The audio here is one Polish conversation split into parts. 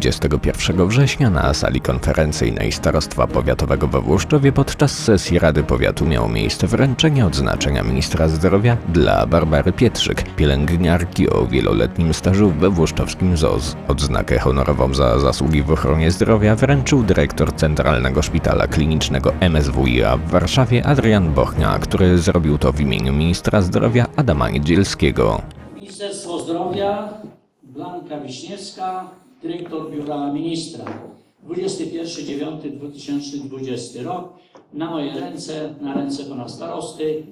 21 września na sali konferencyjnej Starostwa Powiatowego we Włoszczowie podczas sesji Rady Powiatu miało miejsce wręczenie odznaczenia ministra zdrowia dla Barbary Pietrzyk, pielęgniarki o wieloletnim stażu we włoszczowskim ZOZ. Odznakę honorową za zasługi w ochronie zdrowia wręczył dyrektor Centralnego Szpitala Klinicznego MSWiA w Warszawie Adrian Bochnia, który zrobił to w imieniu ministra zdrowia Adama Niedzielskiego. Zdrowia, Blanka Wiśniewska, dyrektor Biura Ministra. 21.09.2020 rok. Na moje ręce, na ręce pana starosty.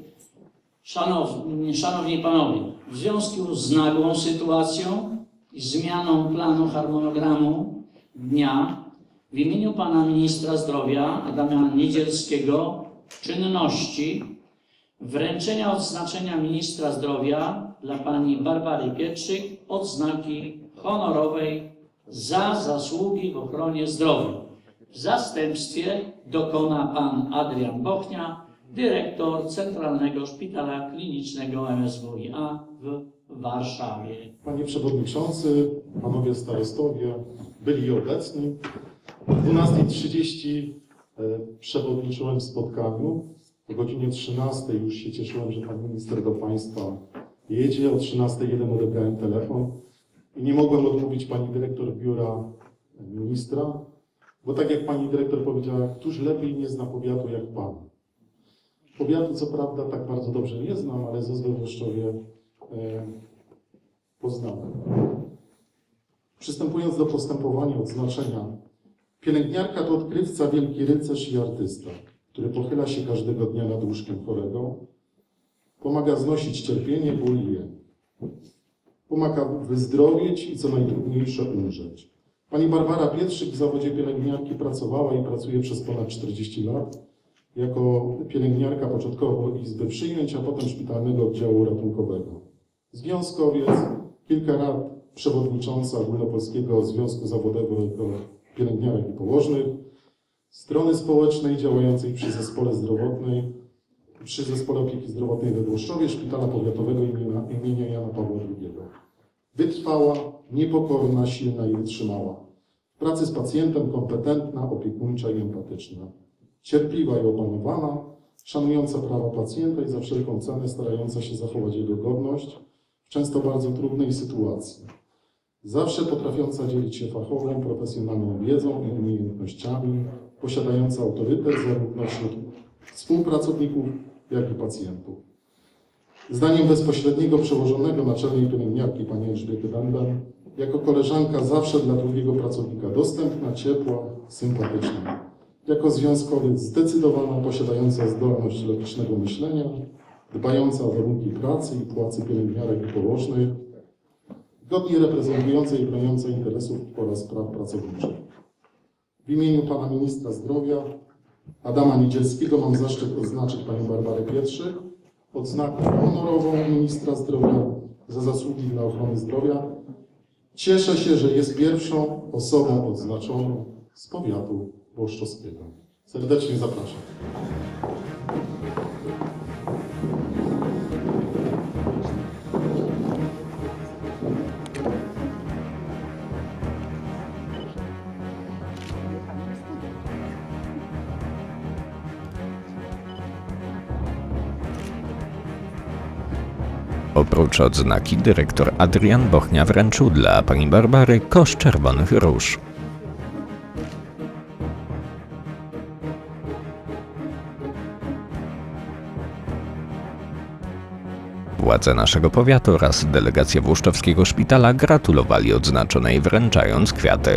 Szanowni, szanowni Panowie, w związku z nagłą sytuacją i zmianą planu harmonogramu dnia, w imieniu pana ministra zdrowia Adama Niedzielskiego czynności wręczenia odznaczenia ministra zdrowia dla pani Barbary Pietrzyk odznaki honorowej za zasługi w ochronie zdrowia. W zastępstwie dokona pan Adrian Bochnia, dyrektor Centralnego Szpitala Klinicznego MSWiA w Warszawie. Panie Przewodniczący, Panowie Starostowie, byli obecni. O 12.30 e, przewodniczyłem spotkaniu. O godzinie 13 już się cieszyłem, że Pan Minister do Państwa jedzie. O 13.01 odebrałem telefon i nie mogłem odmówić Pani Dyrektor Biura Ministra, bo tak jak Pani Dyrektor powiedziała, któż lepiej nie zna powiatu jak Pan. Powiatu co prawda tak bardzo dobrze nie znam, ale ZOZ we Włoszczowie e, poznałem. Przystępując do postępowania odznaczenia, pielęgniarka to odkrywca, wielki rycerz i artysta, który pochyla się każdego dnia nad łóżkiem chorego, pomaga znosić cierpienie, ból i jęk. Pomaga wyzdrowieć i co najtrudniejsze umrzeć. Pani Barbara Pietrzyk w zawodzie pielęgniarki pracowała i pracuje przez ponad 40 lat jako pielęgniarka początkowo Izby Przyjęć, a potem Szpitalnego Oddziału Ratunkowego. Związkowiec, kilka lat przewodnicząca Ogólnopolskiego Związku Zawodowego Pielęgniarek i Położnych, strony społecznej działającej przy Zespole Zdrowotnej, przy Zespole Opieki Zdrowotnej we Włoszczowie Szpitala Powiatowego imienia, imienia Jana Pawła II. Wytrwała, niepokorna, silna i wytrzymała. W pracy z pacjentem kompetentna, opiekuńcza i empatyczna. Cierpliwa i opanowana, szanująca prawa pacjenta i za wszelką cenę starająca się zachować jego godność w często bardzo trudnej sytuacji. Zawsze potrafiąca dzielić się fachową, profesjonalną wiedzą i umiejętnościami, posiadająca autorytet zarówno wśród współpracowników, jak i pacjentów. Zdaniem bezpośredniego przełożonego naczelnej pielęgniarki pani Elżbiety Bęben, jako koleżanka zawsze dla drugiego pracownika dostępna, ciepła, sympatyczna. Jako związkowiec zdecydowana, posiadająca zdolność logicznego myślenia, dbająca o warunki pracy i płacy pielęgniarek i położnych, godnie reprezentująca i broniąca interesów oraz praw pracowniczych. W imieniu pana ministra zdrowia Adama Niedzielskiego mam zaszczyt odznaczyć panią Barbarę Pietrzyk odznaką honorową ministra zdrowia za zasługi dla ochrony zdrowia. Cieszę się, że jest pierwszą osobą odznaczoną z powiatu włoszczowskiego. Serdecznie zapraszam. Oprócz odznaki dyrektor Adrian Bochnia wręczył dla pani Barbary kosz czerwonych róż. Władze naszego powiatu oraz delegacja Włoszczowskiego Szpitala gratulowali odznaczonej wręczając kwiaty.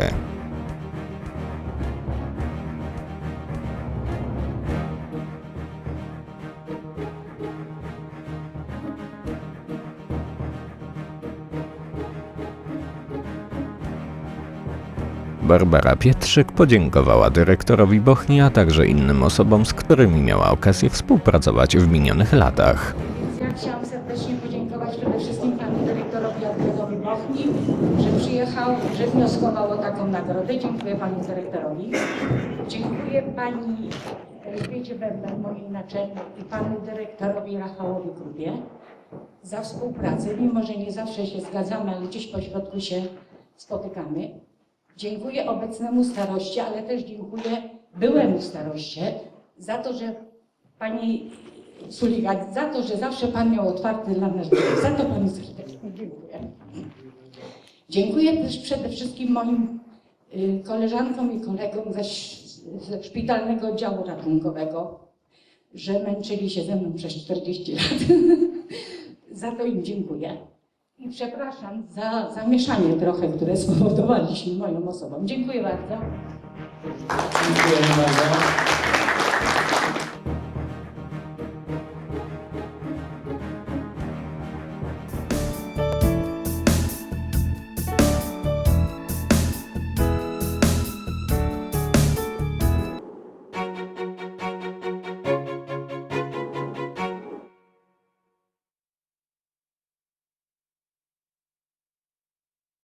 Barbara Pietrzyk podziękowała dyrektorowi Bochni, a także innym osobom, z którymi miała okazję współpracować w minionych latach. Serdecznie podziękować przede wszystkim panu dyrektorowi Adrianowi Bochni, że przyjechał, że wnioskował o taką nagrodę. Dziękuję panu dyrektorowi. Dziękuję pani Elżbiecie Bęben, mojej naczelnej i panu dyrektorowi Rafałowi Grubie. za współpracę, mimo że nie zawsze się zgadzamy, ale gdzieś po środku się spotykamy. Dziękuję obecnemu staroście, ale też dziękuję byłemu staroście za to, że pani Suliga, za to, że zawsze pan miał otwarty dla nas drzwi. Za to panu serdecznie dziękuję. Dziękuję też przede wszystkim moim y, koleżankom i kolegom ze, ze szpitalnego oddziału ratunkowego, że męczyli się ze mną przez 40 lat. za to im dziękuję. I przepraszam za zamieszanie trochę, które spowodowaliśmy moją osobą. Dziękuję bardzo. Dziękujemy bardzo.